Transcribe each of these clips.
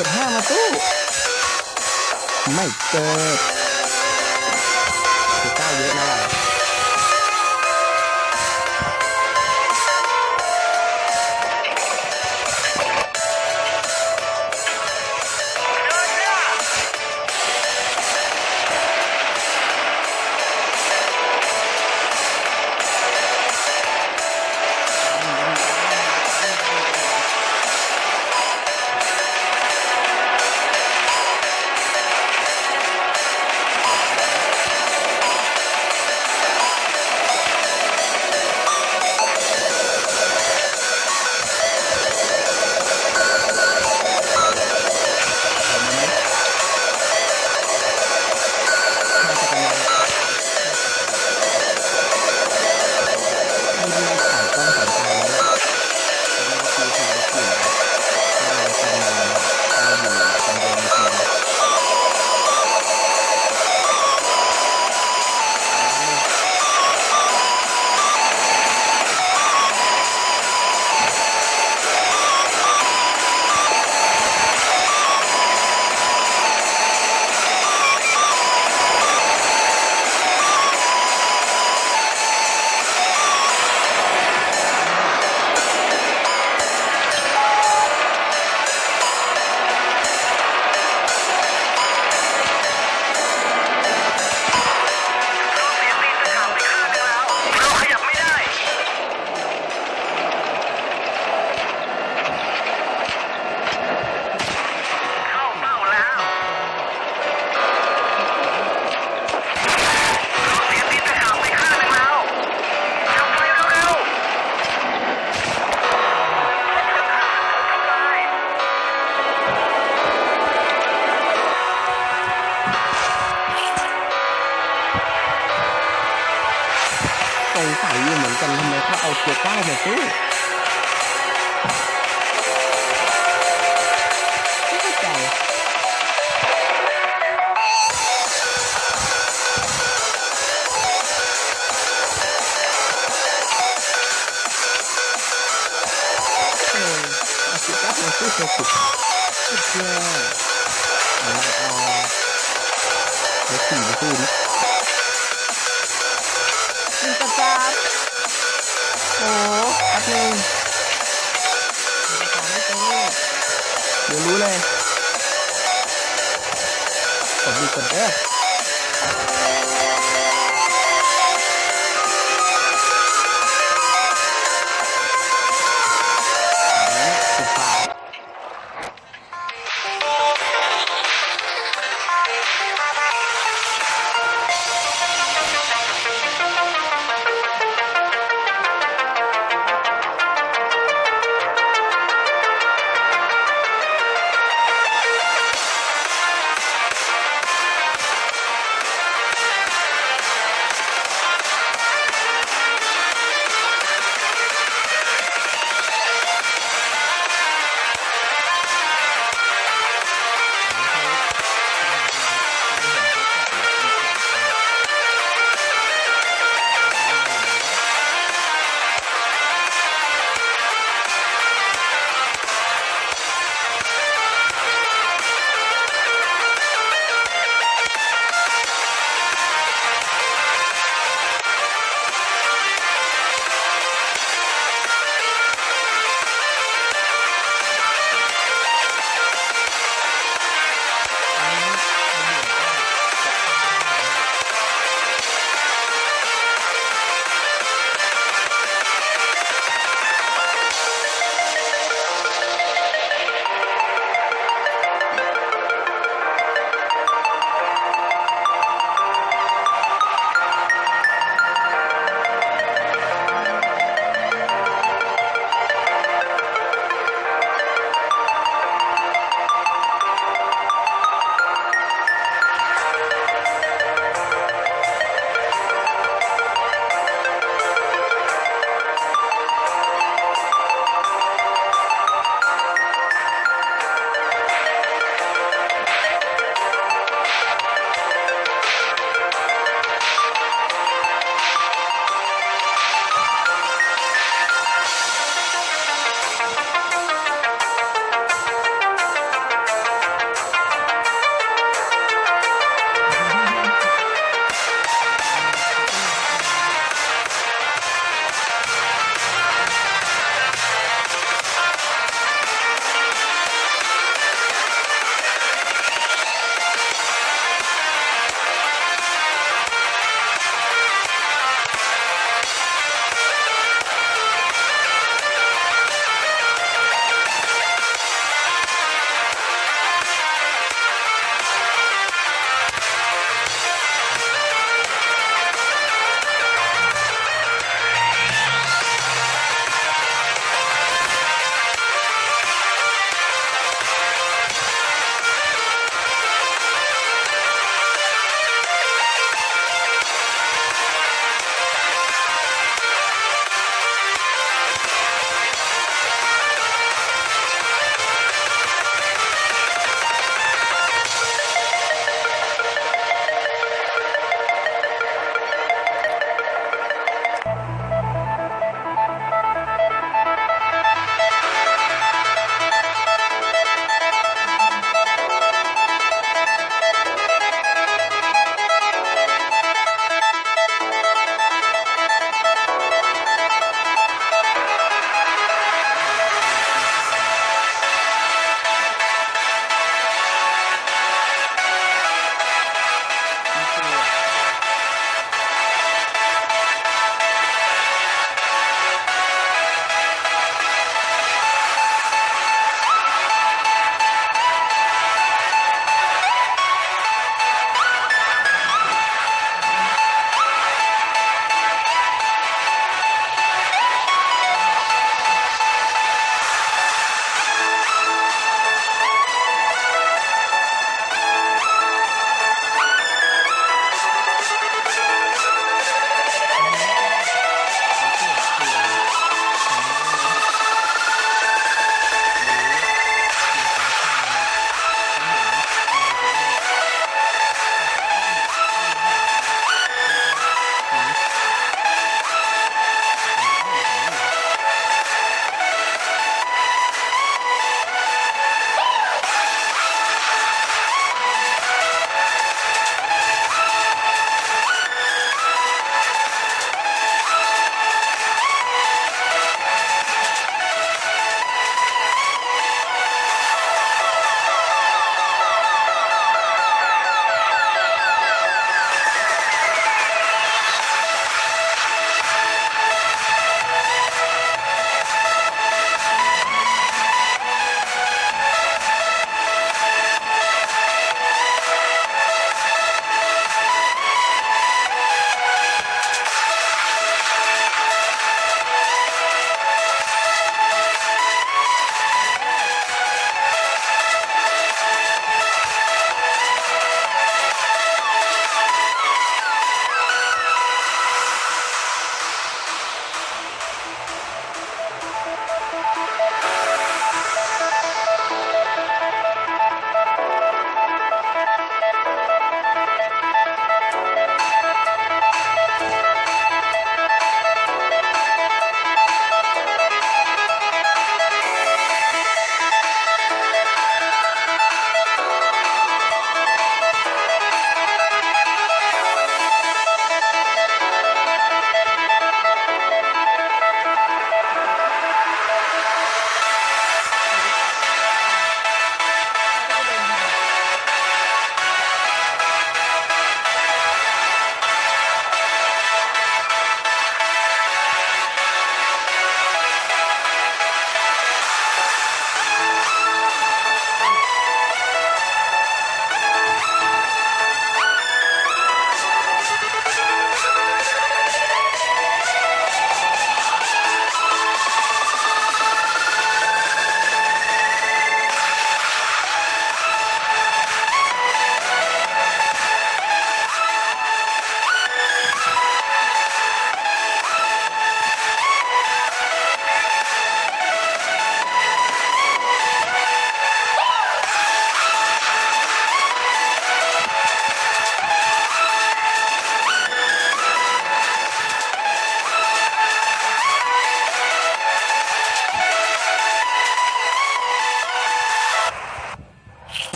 subhanallah tu Mic สงสัยอยู่เหมือนกันทำไมเขาเอาตัวเก้ามาสู้ เดี๋ยวรู้เลยผมดีกว่าเด้อ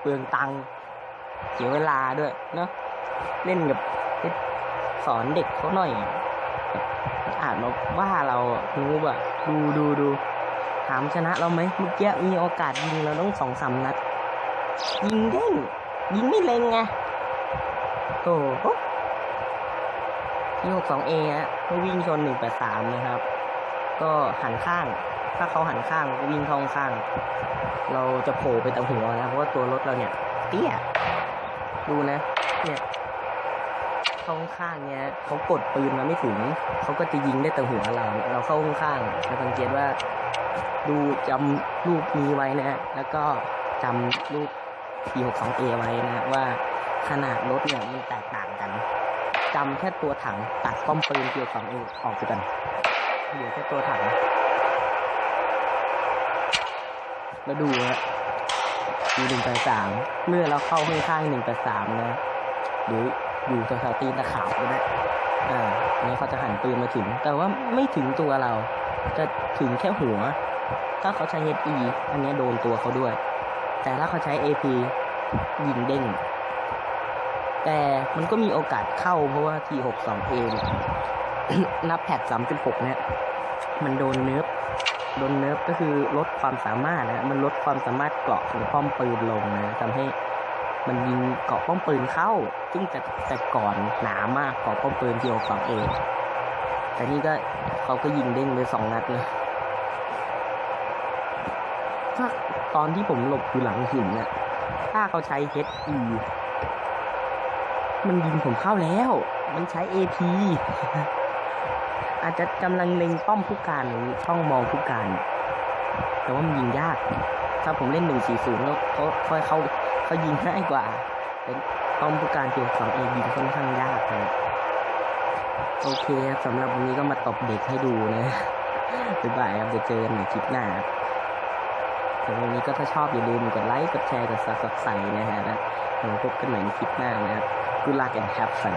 เปลืองตังค์เสียเวลาด้วยเนาะเล่นกับสอนเด็กเขาหน่อยอ่านมาว่าเราอะนูบอะดูดูดูถามชนะเราไหมเมื่อกี้มีโอกาสยิงเราต้องสองสามนัด ยิงเด้งยิงไม่เล็งไงโอ้โหที่หกสองเอฮะก็วิ่งชนหนึ่งแปดสามนะครับ ก็หันข้าง ถ้าเขาหันข้างก็วิ่งเข้าข้าง เราจะโผล่ไปตรงหัวนะ เพราะว่าตัวรถเราเนี่ย เตี้ย ดูนะ เนี่ยเข้าข้างเนี่ยเขากดปืนมาไม่ถึง เขาก็จะยิงได้แต่หัวเรา เราเข้าข้างจะสังเกตว่า ดูจำรูปนี้ไว้นะฮะ แล้วก็จำรูป P62A ไว้นะ ว่าขนาดรถเนี่ยมันแตกต่างกันจำแค่ตัวถังตัดป้อมปืน P62A ออกไปกันเหลือแค่ตัวถัง แล้วดูฮะดูหนึ่งแปดสามเมื่อเราเข้าข้างหนึ่งแปดสามนะหรืออยู่แถวๆตีนตะขาวก็ได้อ่าอันนี้เขาจะหันปืนมาถึง แต่ว่าไม่ถึงตัวเรา จะถึงแค่หัว ถ้าเขาใช้ HE อันนี้โดนตัวเขาด้วย แต่ถ้าเขาใช้ AP ยิงเด้งแต่มันก็มีโอกาสเข้าเพราะว่า T62A เนี่ยนับแพท3.6 เนี่ย มันโดนเนิร์ฟ โดนเนิร์ฟก็คือลดความสามารถนะมันลดความสามารถเกาะของป้อมปืนลงนะทำให้มันยิงเกาะป้อมปืนเข้า ซึ่งแต่แต่ก่อนหนามากเกาะป้อมปืน T62A แต่นี่ก็เขาก็ยิงเด้งเลยสองนัดเลยถ้าตอนที่ผมหลบอยู่หลังหินเนี่ยถ้าเขาใช้ HE มันยิงผมเข้าแล้ว มันใช้ AP อาจจะกำลังเล็งป้อมผู้การหรือช่องมองผู้การ แต่ว่ามันยิงยาก ถ้าผมเล่น140แล้วเขาค่อยเขาเขายิงง่ายกว่าเป็นป้อมผู้การเกี่ยวสองเอยิงค่อนข้างยากนะโอเคครับสำหรับวันนี้ก็มาตบเด็กให้ดูนะบ๊ายบายครับเดี๋ยวเจอกันในคลิปหน้าสำหรับวันนี้ก็ถ้าชอบอย่าลืมกดไลค์กดแชร์กดซับสไครต์นะฮะแล้วพบกันใหม่ในคลิปหน้านะครับ Good luck and have fun